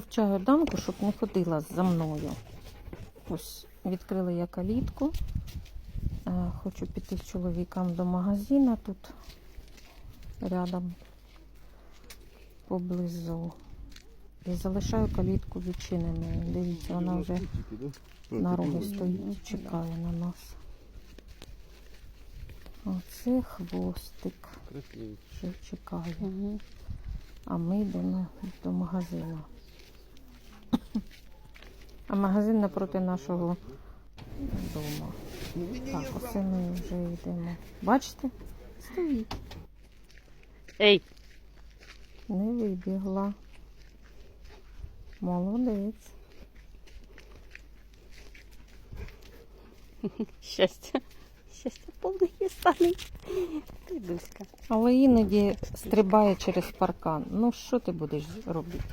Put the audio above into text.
привчаю дамку, щоб не ходила за мною. Ось відкрила я калітку. Е, Хочу піти з чоловіком до магазина тут рядом поблизу. І залишаю калітку відчиненою. Дивіться, вона вже на роги стоїть, чекає на нас. Оце хвостик, що чекає. А ми йдемо до магазину. А магазин напроти нашого дому. Так, оце ми вже йдемо. Бачите? Стоїть. Ей, Не вибігла. Молодець. щастя. Щастя повне є стане. Ти Дуська. Але іноді стрибає через паркан. Ну що ти будеш робити?